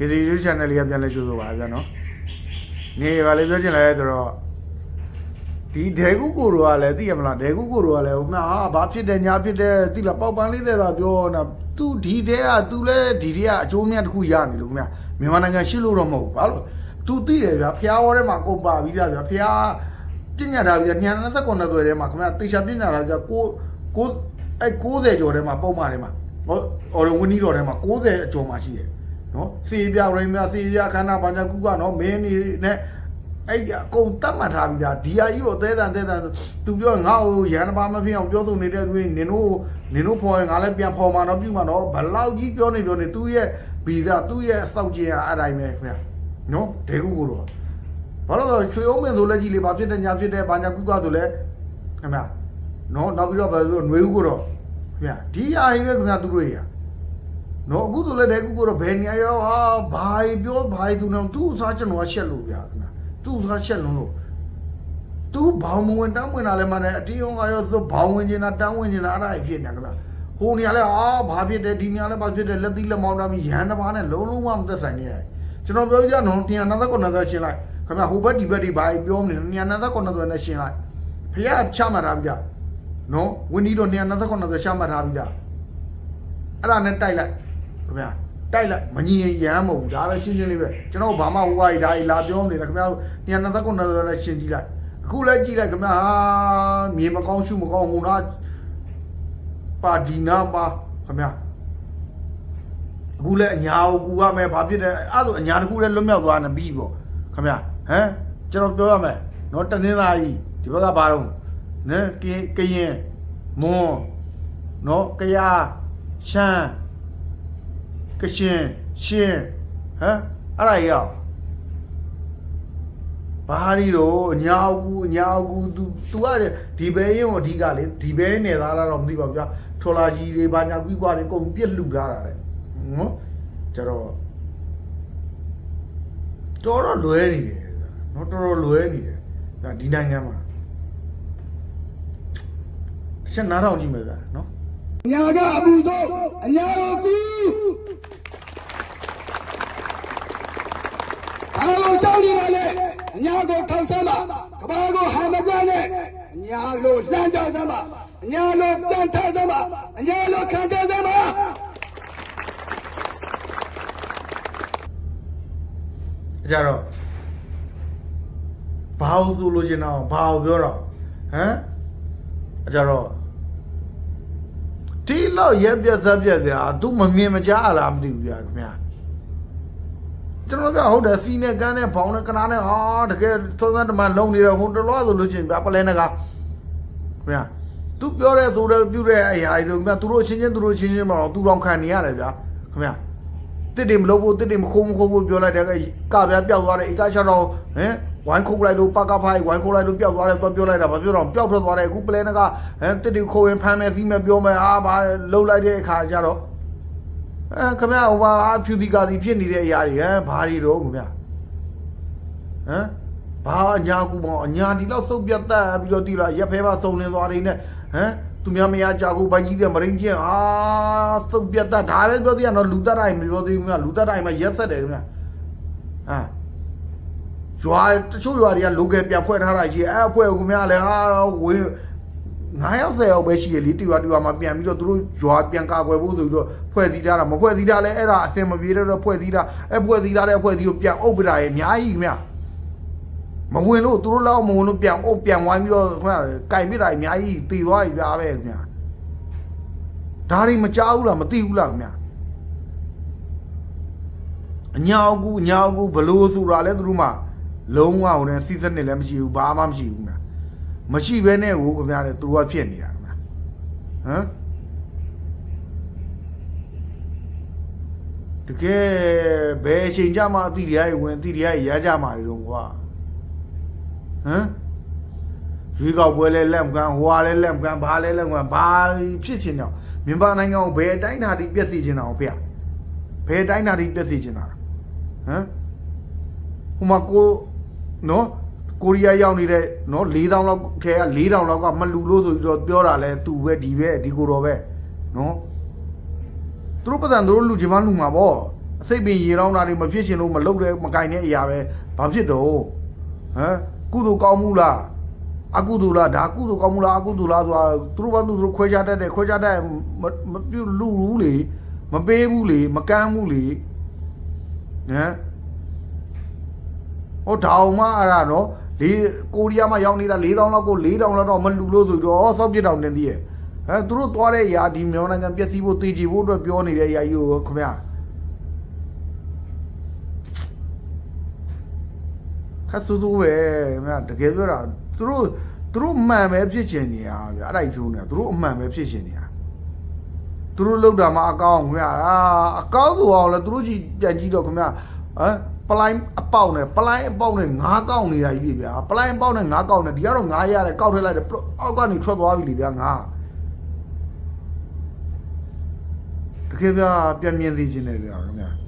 KC YouTube channel လေးကပြန်လဲကြိုးဆိုပါဗျာနော်နေပါလေပြောချင်လဲဆိုတော့ဒီဒဲကုကိုတို့ကလည်းသိရမလားဒဲကုကိုတို့ကလည်းဟိုမှာဟာဘာဖြစ်တယ်ညာဖြစ်တယ်သိလားပေါက်ပန်းလေးတဲ့လားပြောနေတာသူဒီတဲကသူလဲဒီတဲကအကျိုးမြတ်တစ်ခုရနေလို့ခင်ဗျမြန်မာနိုင်ငံရှိလို့တော့မဟုတ်ဘူးဘာလို့သူသိတယ်ဗျာဖျားဝဲထဲမှာကုန်ပါပြီးသားဗျာဖျားပြညာတာဗျာညာ29သွယ်ထဲမှာခင်ဗျတေချာပြညာတာကကိုကိုအဲ60ကျော်ထဲမှာပုံမှန်ထဲမှာဟောအော်ဝင်းနီတော်ထဲမှာ60အကျော်မှာရှိတယ် နော်စီပြရိမစီပြခန္ဓာဘာညာကုကနော်မင်းနေနဲ့အဲ့ဒီအကုန်တတ်မှတ်ထားပြီးသားဒီဟာကြီးကိုအသေးတန်သေးတန်သူပြောငါ့ကိုရန်ပါမဖြစ်အောင်ပြောဆိုနေတဲ့သူနင်တို့နင်တို့ဖော်ရင်ငါလည်းပြန်ဖော်မှာတော့ပြုမှာတော့ဘလောက်ကြီးပြောနေပြောနေသူရဲ့ဗီဇသူ့ရဲ့စောက်ကျင်အားအတိုင်းပဲခင်ဗျာနော်ဒေကုကိုတော့ဘာလို့လဲချွေအောင်မင်းဆိုလက်ကြီးလေးဘာဖြစ်တဲ့ညာဖြစ်တဲ့ဘာညာကုကဆိုလဲခင်ဗျာနော်နောက်ပြီးတော့ဘာလို့ຫນွေဦးကိုတော့ခင်ဗျာဒီဟာကြီးပဲခင်ဗျာသူတို့တွေက နော်အခုဆိုလည်းတဲ့အခုကတော့ဘယ်နေရာရောဟာဘာပြောဘာဆိုတော့သူ့အစားကျွန်တော်ရှက်လို့ဗျာခင်ဗျာသူ့အစားရှက်လုံးလို့သူဘောင်မဝင်တန်းဝင်တာလည်းမနဲ့အတီးအောင်ကရောဆိုဘောင်ဝင်နေတာတန်းဝင်နေတာအဲ့ဒါကြီးဖြစ်နေခင်ဗျာဟိုနေရာလဲအာဘာဖြစ်တယ်ဒီနေရာလဲဘာဖြစ်တယ်လက်သီးလက်မောင်းတာပြီးရဟန်တစ်ပါးနဲ့လုံးလုံးမမသက်ဆိုင်နေရတယ်ကျွန်တော်ပြောကြနော်တရားနာသက်ကောနာသက်ရှင်းလိုက်ခင်ဗျာဟိုဘက်ဒီဘက်ဒီဘာပြောနေတရားနာသက်ကောနာသက်နဲ့ရှင်းလိုက်ဖះချမှတ်ထားဗျာနော်ဝင်းဒီတော့တရားနာသက်ကောနာသက်ချမှတ်ထားပြီဗျာအဲ့ဒါနဲ့တိုက်လိုက် ခင်ဗျာတိုက်လိုက်မညီရင်ရမ်းမဟုတ်ဘူးဒါပဲရှင်းရှင်းလေးပဲကျွန်တော်ဘာမှဟိုဝါရီဒါကြီးလာပြောနေတယ်ခင်ဗျာညနေသက်ကုန်းနဲ့လည်းရှင်းကြည့်လိုက်အခုလည်းကြည့်လိုက်ခင်ဗျာဟာမြေမကောင်းရှုမကောင်းဟိုနာပါဒီနာပါခင်ဗျာအခုလည်းအညာကိုကူရမယ်ဘာဖြစ်တယ်အဲ့ဒါအညာတစ်ခုလည်းလွတ်မြောက်သွားနေပြီပေါ့ခင်ဗျာဟမ်ကျွန်တော်ပြောရမယ်နော်တနင်္လာကြီးဒီဘက်ကဘာတော့နဲကရင်ကရင်မွန်နော်ကယားရှမ်း ကရှင်ရှင်ဟမ်အဲ့ဒါရောက်ဘာရီတော့အညာအကူအညာအကူ तू तू ကဒီဘဲရင်ကိုအဓိကလေဒီဘဲနေသားလားတော့မသိပါဘူးဗျာထော်လာကြီးတွေဘာညာကွီးကွာတွေအကုန်ပြက်လှူထားတာလေနော်ကျတော့တော်တော့လွဲနေတယ်နော်တော်တော်လွဲနေတယ်ဒါဒီနိုင်ငံမှာတစ်ချက်နားထောင်ကြည့်မယ်ဗျာနော်ညာကအပူဆုံးအညာကိုကူ အားလုံးကြောက်နေပါလေအညာကိုထောက်ဆမ်းပါကဘာကိုဟန်မကြနဲ့အညာလိုလှမ်းကြစမ်းပါအညာလိုပြန်ထားစမ်းပါအညာလိုခံကြစမ်းပါကြတော့ဘာလို့ဆိုလို့ရှင်တော့ဘာကိုပြောတော့ဟမ်အကြတော့ဒီလောက်ရက်ပြက်သက်ပြက်ဗျာ तू မမြင်မကြားလားမသိဘူးဗျာခင်ဗျာ ကျွန်တော်ဗျာဟုတ်တယ်စီနဲ့ကန်းနဲ့ဘောင်းနဲ့ကနာနဲ့ဟာတကယ်သုံးသပ်တမန်လုံနေတော့ဟိုတလောဆိုလို့ချင်းဗျာပလဲနကခင်ဗျာ तू ပြောတဲ့ဆိုတဲ့ပြုတဲ့အရာကြီးဆိုခင်ဗျာသူတို့ချင်းချင်းသူတို့ချင်းချင်းမတော့ तू တောင်ခံနေရတယ်ဗျာခင်ဗျာတစ်တွေမလုပ်ဖို့တစ်တွေမခုံမခုံဖို့ပြောလိုက်တယ်ကကပြပျောက်သွားတယ်ဧကချောင်းတော့ဟမ်ဝိုင်းခုတ်လိုက်လို့ပကဖိုင်ဝိုင်းခုတ်လိုက်လို့ပျောက်သွားတယ်တော့ပြောလိုက်တာဘာပြောတော့ပျောက်ထွက်သွားတယ်အခုပလဲနကဟမ်တစ်တွေခိုးရင်ဖမ်းမယ်စီးမယ်ပြောမယ်အာဘာလှုပ်လိုက်တဲ့အခါကျတော့ အဲခမဟိုဘာအဖြူဒီကာစီဖြစ်နေတဲ့အရာတွေဟမ်ဘာတွေတော့ခမဟမ်ဘာအညာကူမောအညာဒီလောက်စုပ်ပြတ်တက်ပြီးတော့တီလာရက်ဖဲပါစုံလင်သွားတယ်နဲ့ဟမ်သူများမရကြဘူးဘိုင်းကြီးတဲ့မရင်းချင်းအာစုပ်ပြတ်တက်ဒါပဲပြောသေးရတော့လူတက်တိုင်းမပြောသေးဘူးခင်ဗျလူတက်တိုင်းမှာရက်ဆက်တယ်ခင်ဗျအာရွာတချို့ရွာတွေကလိုကယ်ပြန်ဖွဲ့ထားတာကြီးအဲအဖွဲ့ကခင်ဗျလည်းဟာဝင် 9ရောက်10ရောက်ပဲရှိရလေတီရွာတီရွာမှာပြန်ပြီးတော့သူတို့ရွာပြန်ကာကွယ်ဖို့ဆိုပြီးတော့ဖွဲ့စည်းထားတာမဖွဲ့စည်းထားလဲအဲ့ဒါအစင်မပြေတော့ဖွဲ့စည်းတာအဲဖွဲ့စည်းထားတဲ့အဖွဲ့စည်းကိုပြန်အုပ်ပတာရဲ့အများကြီးခင်ဗျမဝင်လို့သူတို့လောက်မဝင်လို့ပြန်အုပ်ပြန်ဝိုင်းပြီးတော့ခင်ဗျကင်ပြတာအများကြီးတည်သွားပြီပြားပဲခင်ဗျဒါတွေမကြောက်ဘူးလားမသိဘူးလားခင်ဗျအညာအကူအညာအကူဘလို့ဆိုတာလဲသူတို့မှလုံးဝဟိုနဲ့စီးစနစ်လည်းမရှိဘူးဘာမှမရှိဘူးခင်ဗျ မရှိဘဲနဲ့ဟိုခင်ဗျားတဲ့သူတို့ကဖြစ်နေတာခင်ဗျဟမ်တကယ်ဘယ်အချိန်ကြမှာအတိတရားကြီးဝင်အတိတရားကြီးရကြမှာလေတော့ကွာဟမ်ရွေးကောက်ပွဲလဲလက်မကန်ဟိုဟာလဲလက်မကန်ဘာလဲလက်မကန်ဘာဖြစ်ချင်တော့မြန်မာနိုင်ငံကိုဘယ်အတိုင်းအတာတိပြည့်စည်ချင်တာဖေဘယ်အတိုင်းအတာတိပြည့်စည်ချင်တာဟမ်ဟိုမှာကိုနော် ကိုရီးယားရောက်နေတဲ့နော်4000လောက်ခဲက4000လောက်ကမလူလို့ဆိုပြီးတော့ပြောတာလဲသူပဲဒီပဲဒီကိုတော့ပဲနော်သူတို့ပတ်စံသူတို့လူချင်မလူမှာပေါ့ဟအစိတ်ပင်ရေလောင်းတာတွေမဖြစ်ချင်လို့မလုပ်တဲ့မကင်တဲ့အရာပဲဘာဖြစ်တော့ဟမ်ကုသိုလ်ကောင်းမှုလားအကုသိုလ်လားဒါကုသိုလ်ကောင်းမှုလားအကုသိုလ်လားဆိုတာသူတို့ဘာသူတို့ခွဲခြားတတ်တယ်ခွဲခြားတတ်ရင်မမပြုတ်လူဘူးလေမပေးဘူးလေမကမ်းဘူးလေဟမ်ဟောဒါအောင်မအဲ့ဒါနော် ဒီကိုရီးယားမှာရောက်နေတာ4000လောက်ကို4000လောက်တော့မလူလို့ဆိုတော့ဟောစောက်ပြစ်တောင်တင်သေးရဲ့ဟမ်သူတို့သွားတဲ့အရာဒီမြန်မာနိုင်ငံပျက်စီးဖို့တည်ကြည်ဖို့အတွက်ပြောနေတဲ့အရာကြီးကိုခင်ဗျာခတ်ဆူဆူပဲမြတ်တကယ်ပြောတာသူတို့သူတို့အမှန်ပဲဖြစ်ချင်နေတာဗျအဲ့ဒါကြီးဆိုနေသူတို့အမှန်ပဲဖြစ်ချင်နေတာသူတို့လောက်တာမှအကောင်းခင်ဗျာအာအကောင်းဆိုအောင်လဲသူတို့ကြီးပြန်ကြည့်တော့ခင်ဗျာဟမ် ပလိုင်းအပေါက်နဲ့ပလိုင်းအပေါက်နဲ့ငါးကောက်နေတာကြီးဗျာပလိုင်းအပေါက်နဲ့ငါးကောက်နေဒီကတော့ငါးရတယ်ကောက်ထည့်လိုက်တယ်အောက်ကနေထွက်သွားပြီလေဗျာငါတကယ်ဗျာပြန်မြင်သိခြင်းတယ်ဗျာခင်ဗျာ